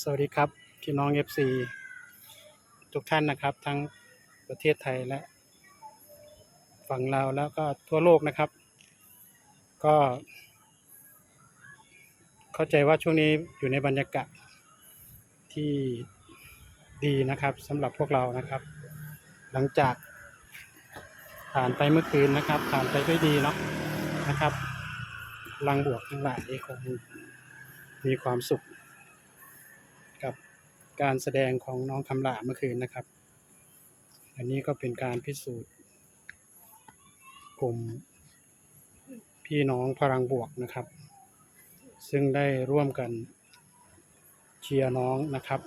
สวัสดีครับพี่น้อง FC ทุกท่านนะครับ ทั้งประเทศไทยและ ฝั่งลาวแล้วก็ทั่วโลกนะครับ ก็ เข้าใจว่าช่วงนี้อยู่ในบรรยากาศที่ดีนะครับสำหรับพวกเรานะครับ หลังจากผ่านไปเมื่อคืนนะครับ ผ่านไปด้วยดีเนาะนะครับพลังบวกทั้งหลายคงมีความสุข การแสดงของน้องคำหลาเมื่อคืนนะครับ อันนี้ก็เป็นการพิสูจน์กลุ่มพี่น้องพลังบวกนะครับ ซึ่งได้ร่วมกันเชียร์น้องนะครับ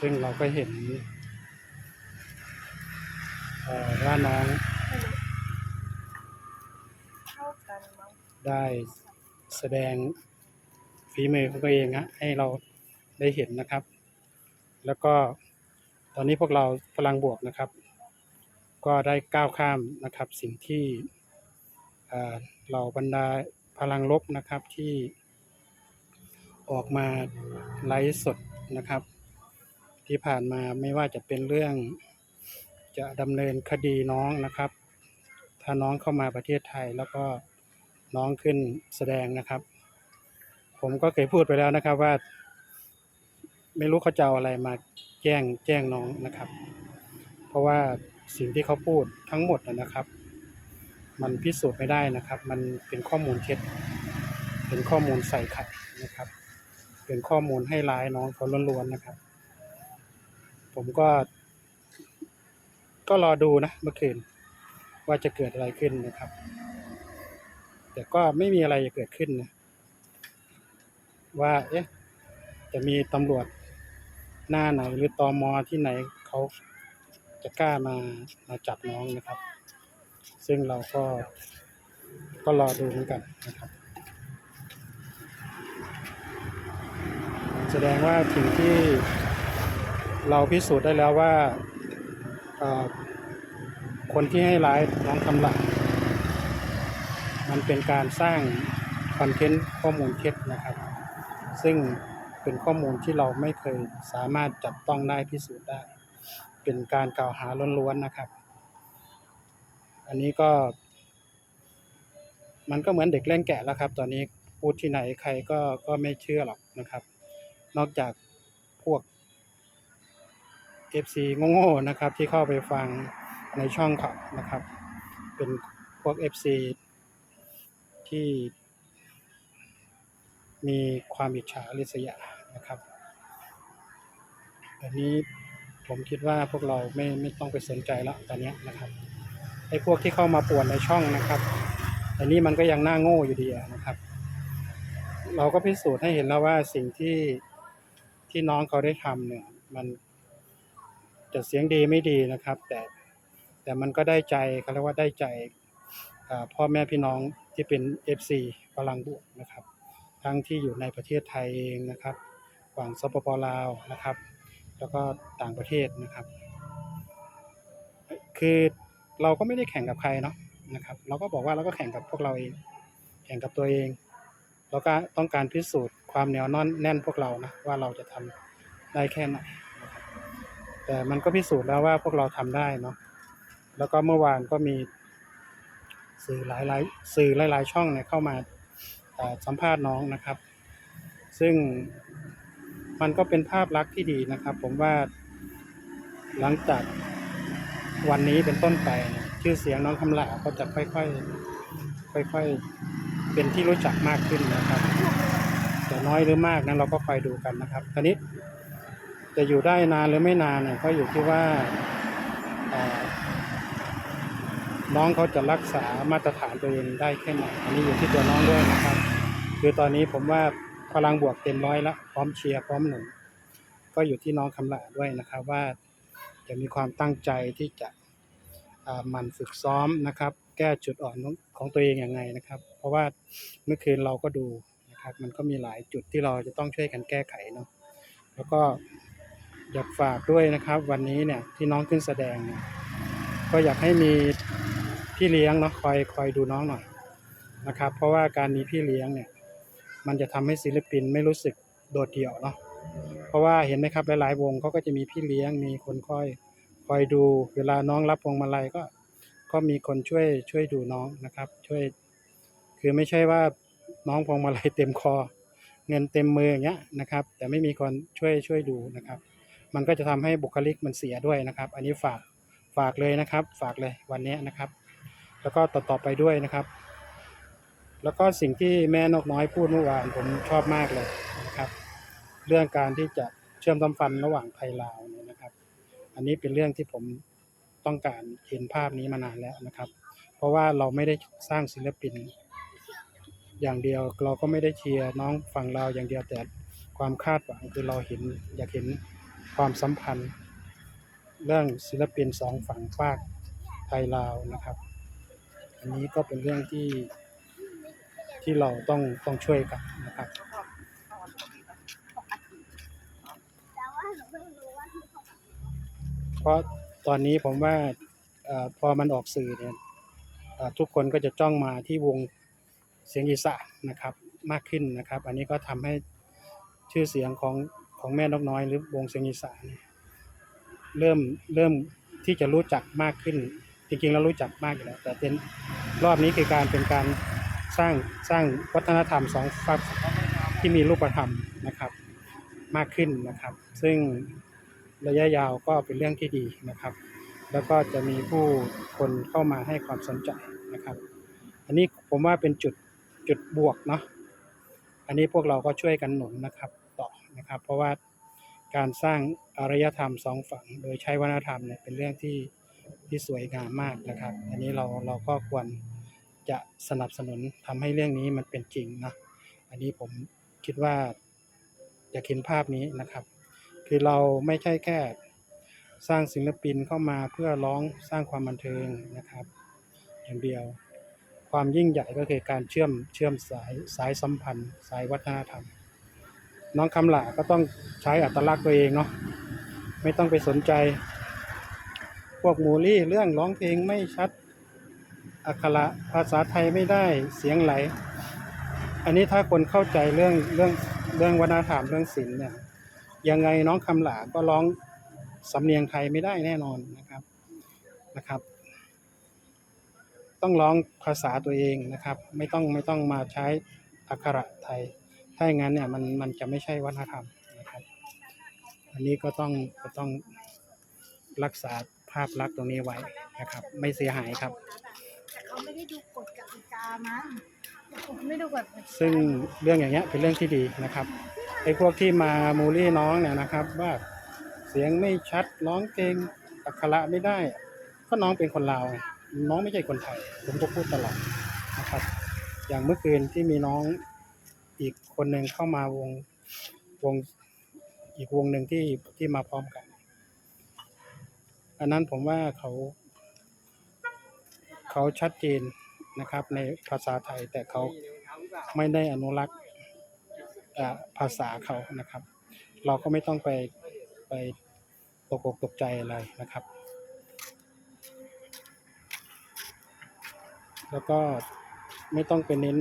ซึ่งเราก็เห็นเอ่อว่าน้องเท่ากันมั้งได้แสดงฝีมือของตัวเองฮะให้เรา ได้เห็นนะครับ แล้วก็ตอนนี้พวกเราพลังบวกนะครับ ก็ได้ก้าวข้ามนะครับ สิ่งที่เหล่าบรรดาพลังลบนะครับที่ออกมาไลฟ์สดนะครับ ที่ผ่านมาไม่ว่าจะเป็นเรื่องจะดำเนินคดีน้องนะครับ ถ้าน้องเข้ามาประเทศไทยแล้วก็น้องขึ้นแสดงนะครับ ผมก็เคยพูดไปแล้วนะครับว่า ไม่รู้เขาจะเอาอะไรมาแจ้งแจ้งน้องนะครับ เพราะว่าสิ่งที่เขาพูดทั้งหมดนะครับ มันพิสูจน์ไม่ได้นะครับ มันเป็นข้อมูลเท็จเป็นข้อมูลใส่ไข่นะครับ เป็นข้อมูลให้ร้ายน้องเขาล้วนๆนะครับ ผมก็ ก็รอดูนะเมื่อคืนว่าจะเกิดอะไรขึ้นนะครับ แต่ก็ไม่มีอะไรจะเกิดขึ้นนะว่าเอ๊ะจะมีตำรวจ หน้าไหนหรือตอมอที่ไหนเขาจะกล้ามามาจับน้องนะครับ ซึ่งเราก็ก็รอดูเหมือนกันนะครับ แสดงว่าสิ่งที่เราพิสูจน์ได้แล้วว่าคนที่ให้ร้ายน้องคำหลักมันเป็นการสร้างคอนเทนต์ข้อมูลเท็จนะครับ ซึ่ง เป็นข้อมูลที่เราไม่เคยสามารถจับต้องได้พิสูจน์ได้ เป็นการกล่าวหาล้วนๆนะครับ อันนี้ก็ มันก็เหมือนเด็กเล่นแกะแล้วครับ ตอนนี้พูดที่ไหนใครก็ก็ไม่เชื่อหรอกนะครับ นอกจากพวก FC โง่ๆนะครับ ที่เข้าไปฟังในช่องเขานะครับ เป็นพวก FC ที่มีความอิจฉาริษยา นะครับ อันนี้ผมคิดว่าพวกเราไม่ไม่ต้องไปสนใจแล้วตอนนี้นะครับไอ้พวกที่เข้ามาป่วนในช่องนะครับอันนี้มันก็ยังหน้าโง่อยู่ดีนะครับ เราก็พิสูจน์ให้เห็นแล้วว่าสิ่งที่ที่น้องเขาได้ทำเนี่ยมันจะเสียงดีไม่ดีนะครับ แต่แต่มันก็ได้ใจเขาเรียกว่าได้ใจพ่อแม่พี่น้องที่เป็น FC พลังบวกนะครับ ทั้งที่อยู่ในประเทศไทยเองนะครับ ฝั่งสปปลาวนะครับ แล้วก็ต่างประเทศนะครับ คือเราก็ไม่ได้แข่งกับใครเนาะนะครับ เราก็บอกว่าเราก็แข่งกับพวกเราเอง แข่งกับตัวเองเราก็ต้องการพิสูจน์ความเหนียวนอนแน่นพวกเรานะว่าเราจะทำได้แค่ไหนแต่มันก็พิสูจน์แล้วว่าพวกเราทำได้เนาะแล้วก็เมื่อวานก็มีสื่อหลายๆ สื่อหลาย ๆ ช่องเนี่ยเข้ามาสัมภาษณ์น้องนะครับ ซึ่ง มันก็เป็นภาพลักษณ์ที่ดีนะครับ ผมว่าหลังจากวันนี้เป็นต้นไปเนี่ยชื่อเสียงน้องคำหลาก็จะค่อยๆค่อยๆเป็นที่รู้จักมากขึ้นนะครับแต่น้อยหรือมากนั้นเราก็คอยดูกันนะครับทีนี้จะอยู่ได้นานหรือไม่นานเนี่ยก็อยู่ที่ว่าน้องเขาจะรักษามาตรฐานตัวเองได้แค่ไหนอันนี้อยู่ที่ตัวน้องด้วยนะครับ คือตอนนี้ผมว่า พลังบวกเต็มร้อยแล้วพร้อมเชียร์พร้อมหนุนก็อยู่ที่น้องคำลาด้วยนะครับว่าจะมีความตั้งใจที่จะมันฝึกซ้อมนะครับ แก้จุดอ่อนของตัวเองอยังไงนะครับ เพราะว่าเมื่อคืนเราก็ดูนะครับ มันก็มีหลายจุดที่เราจะต้องช่วยกันแก้ไขเนาะแล้วก็อยากฝากด้วยนะครับ วันนี้เนี่ยที่น้องขึ้นแสดงเนี่ยก็อยากให้มีพี่เลี้ยงเนาะคอยคอยดูน้องหน่อยนะครับ เพราะว่าการมีพี่เลี้ยงเนี่ย มันจะทำให้ศิลปินไม่รู้สึกโดดเดี่ยวเนาะเพราะว่าเห็นไหมครับหลาย ๆ วงเขาก็จะมีพี่เลี้ยงมีคนคอยคอยดู เวลาน้องรับพวงมาลัยก็ก็มีคนช่วยช่วยดูน้องนะครับ ช่วย คือไม่ใช่ว่าน้องพวงมาลัยเต็มคอ เงินเต็มมืออย่างเงี้ยนะครับ แต่ไม่มีคนช่วยช่วยดูนะครับ มันก็จะทำให้บุคลิกมันเสียด้วยนะครับ อันนี้ฝากฝากเลยนะครับ ฝากเลยวันนี้นะครับ แล้วก็ต่อต่อไปด้วยนะครับ แล้วก็สิ่งที่แม่นกน้อยพูดเมื่อวานผมชอบมากเลยนะครับ เรื่องการที่จะเชื่อมสัมพันธ์ระหว่างไทยลาวเนี่ยนะครับ อันนี้เป็นเรื่องที่ผมต้องการเห็นภาพนี้มานานแล้วนะครับ เพราะว่าเราไม่ได้สร้างศิลปิน อย่างเดียวเราก็ไม่ได้เชียร์น้องฝั่งเราอย่างเดียวแต่ความคาดหวังคือเราเห็นอยากเห็นความสัมพันธ์ เรื่องศิลปินสองฝั่งฝากไทยลาวนะครับ อันนี้ก็เป็นเรื่องที่ ที่เราต้องต้องช่วยกันนะครับเพราะตอนนี้ผมว่าอพอมันออกสื่อเนี่ยทุกคนก็จะจ้องมาที่วงเสียงอีสานนะครับมากขึ้นนะครับ อันนี้ก็ทำให้ชื่อเสียงของของแม่นกน้อยหรือวงเสียงอีสานเนี่ยเริ่มเริ่มที่จะรู้จักมากขึ้น จริงๆแล้วรู้จักมากอยู่แล้วแต่เป็นรอบนี้คือการเป็นการ สร้างสร้างวัฒนธรรมสองฝั่งที่มีรูปธรรมนะครับมากขึ้นนะครับ ซึ่งระยะยาวก็เป็นเรื่องที่ดีนะครับ แล้วก็จะมีผู้คนเข้ามาให้ความสนใจนะครับ อันนี้ผมว่าเป็นจุดจุดบวกเนาะอันนี้พวกเราก็ช่วยกันหนุนนะครับต่อนะครับ เพราะว่าการสร้างอารยธรรมสองฝั่ง โดยใช้วัฒนธรรมเนี่ยเป็นเรื่องที่ที่สวยงามมากนะครับ อันนี้เราเราก็ควร จะสนับสนุนทำให้เรื่องนี้มันเป็นจริงนะอันนี้ผมคิดว่าอยากเห็นภาพนี้นะครับ คือเราไม่ใช่แค่สร้างศิลปินเข้ามาเพื่อร้องสร้างความบันเทิงนะครับ อย่างเดียว ความยิ่งใหญ่ก็คือการเชื่อมเชื่อมสายสายสัมพันธ์ สายวัฒนธรรม น้องคำหลาก็ต้องใช้อัตลักษณ์ตัวเองเนาะไม่ต้องไปสนใจ พวกมูลี่เรื่องร้องเพลงไม่ชัด อักขระภาษาไทยไม่ได้เสียงไหล อันนี้ถ้าคนเข้าใจเรื่องเรื่องเรื่องวัฒนธรรมเรื่องศิลป์เนี่ยยังไงน้องคำหลาก็ร้องสำเนียงไทยไม่ได้แน่นอนนะครับนะครับ ต้องร้องภาษาตัวเองนะครับ ไม่ต้องไม่ต้องมาใช้อักขระไทย ถ้าอย่างนั้นเนี่ยมันมันจะไม่ใช่วัฒนธรรมนะครับ อันนี้ก็ต้องก็ต้องรักษาภาพลักษณ์ตรงนี้ไว้นะครับ ไม่เสียหายครับ ไม่ได้ดูกฎกติกามั้งไม่ดูกฎซึ่งเรื่องอย่างเงี้ยเป็นเรื่องที่ดีนะครับไอ้พวกที่มามูลี่น้องเนี่ยนะครับ ว่าเสียงไม่ชัดร้องเพลงอักขระไม่ได้ ก็น้องเป็นคนลาวไงน้องไม่ใช่คนไทย ผมก็พูดตลอดนะครับ อย่างเมื่อคืนที่มีน้องอีกคนหนึ่งเข้ามาวงวงอีกวงหนึ่งที่ที่มาพร้อมกัน อันนั้นผมว่าเขา เขาชัดเจนนะครับในภาษาไทยแต่เขาไม่ได้อนุรักษ์ภาษาเขานะครับ เราก็ไม่ต้องไปไปตกอกตกใจอะไรนะครับ แล้วก็ไม่ต้องไปเน้น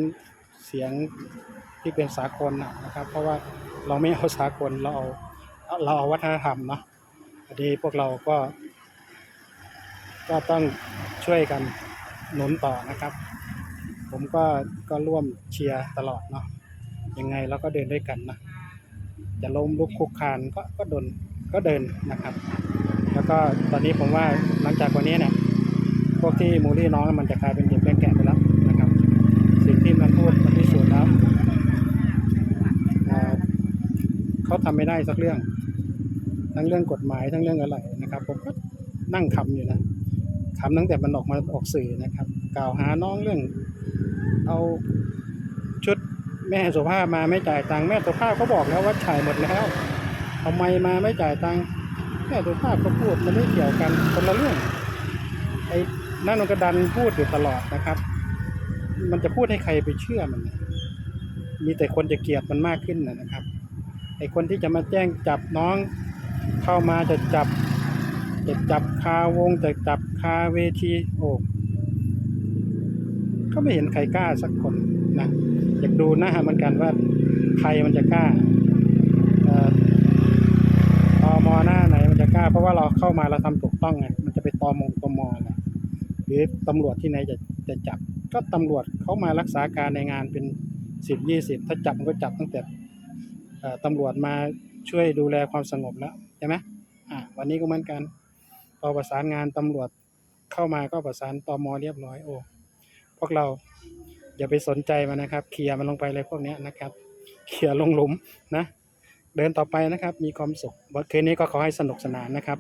เสียงที่เป็นสากลนะนะครับ เพราะว่าเราไม่เอาสากลเราเอาเราเอาวัฒนธรรมเนาะอันนี้พวกเราก็ ก็ต้องช่วยกัน หนุนต่อนะครับ ผมก็ก็ร่วมเชียร์ตลอดเนาะยังไงเราก็เดินด้วยกันนะจะล้มลุกคุกคานก็ก็เดินก็เดินนะครับ แล้วก็ตอนนี้ผมว่าหลังจากวันนี้เนี่ยพวกที่มูลี่น้องมันจะกลายเป็นเด็กแก่ๆไปแล้วนะครับ สิ่งที่มันพูดมันพิสูจน์แล้วเขาทำไม่ได้สักเรื่อง ทั้งเรื่องกฎหมายทั้งเรื่องอะไรนะครับ ผมก็นั่งคำอยู่นะ คำตั้งแต่มันออกมาออกสื่อนะครับ กล่าวหาน้องเรื่อง เอาชุดแม่สุภาพมาไม่จ่ายตังค์แม่สุภาพเขาบอกแล้วว่าจ่ายหมดแล้วทำไมมาไม่จ่ายตังค์แม่สุภาพก็พูดมันไม่เกี่ยวกันคนละเรื่องไอ้นั่นมันก็ดันพูดอยู่ตลอดนะครับ มันจะพูดให้ใครไปเชื่อมันมีแต่คนจะเกลียดมันมากขึ้นนะนะครับไอ้คนที่จะมาแจ้งจับน้องเข้ามาจะจับ จะจับคาวงจะจับคาเวทีโอ้ก็ไม่เห็นใครกล้าสักคนนะอยากดูหน้าเหมือนกันว่าใครมันจะกล้าตอมอหน้าไหนมันจะกล้า เพราะว่าเราเข้ามาเราทำถูกต้องไงมันจะไปตอมงตอมอนะหรือตำรวจที่ไหนจะจะจับ ก็ตำรวจเขามารักษาการในงานเป็นสิบยี่สิบถ้าจับมันก็จับตั้งแต่ตำรวจมาช่วยดูแลความสงบแล้วใช่ไหมอ่าวันนี้ก็เหมือนกัน พอประสานงานตำรวจเข้ามาก็ประสานตอมอเรียบร้อยโอ้พวกเราอย่าไปสนใจมันนะครับเคลียร์มันลงไปเลยพวกนี้นะครับเคลียร์ลงหลุมนะ เดินต่อไปนะครับ มีความสุขวันคืนนี้ก็ขอให้สนุกสนานนะครับ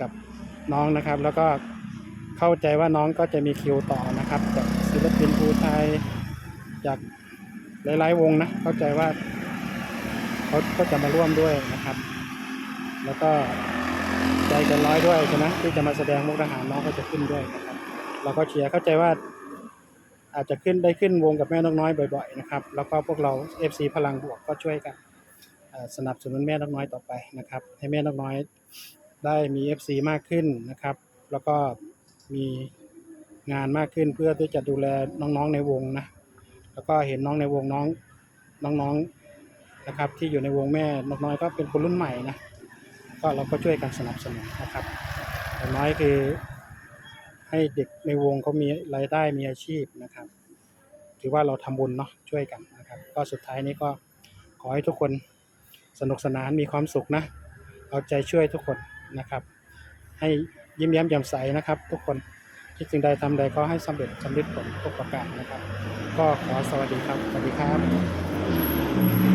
กับน้องนะครับ แล้วก็เข้าใจว่าน้องก็จะมีคิวต่อนะครับจากศิลปินภูไทยจากหลาย ๆ วงนะ เข้าใจว่าเขาก็จะมาร่วมด้วยนะครับ แล้วก็ ใจกันร้อยด้วยใช่ไหมที่จะมาแสดงมุกทหารน้องก็จะขึ้นด้วยนะครับเราก็เชียร์เข้าใจว่า อาจจะขึ้นได้ขึ้นวงกับแม่นกน้อยบ่อย ๆ นะครับ แล้วก็พวกเรา FC พลังบวกก็ช่วยกันสนับสนุนแม่นกน้อยต่อไปนะครับ ให้แม่นกน้อยได้มี FC มากขึ้นนะครับ แล้วก็มีงานมากขึ้นเพื่อที่จะดูแลน้องๆในวงนะแล้วก็เห็นน้องในวงน้องน้องๆนะครับ ที่อยู่ในวงแม่นกน้อยก็เป็นคนรุ่นใหม่นะ ก็เราก็ช่วยกันสนับสนุนนะครับอย่างน้อยคือให้เด็กในวงเขามีรายได้มีอาชีพนะครับ ถือว่าเราทำบุญเนาะช่วยกันนะครับ ก็สุดท้ายนี้ก็ขอให้ทุกคนสนุกสนานมีความสุขนะเอาใจช่วยทุกคนนะครับ ให้ยิ้มแย้มแจ่มใสนะครับ ทุกคนคิดสิ่งใดทำใดก็ให้สำเร็จสำเร็จผลทุกประการนะครับ ก็ขอสวัสดีครับสวัสดีครับ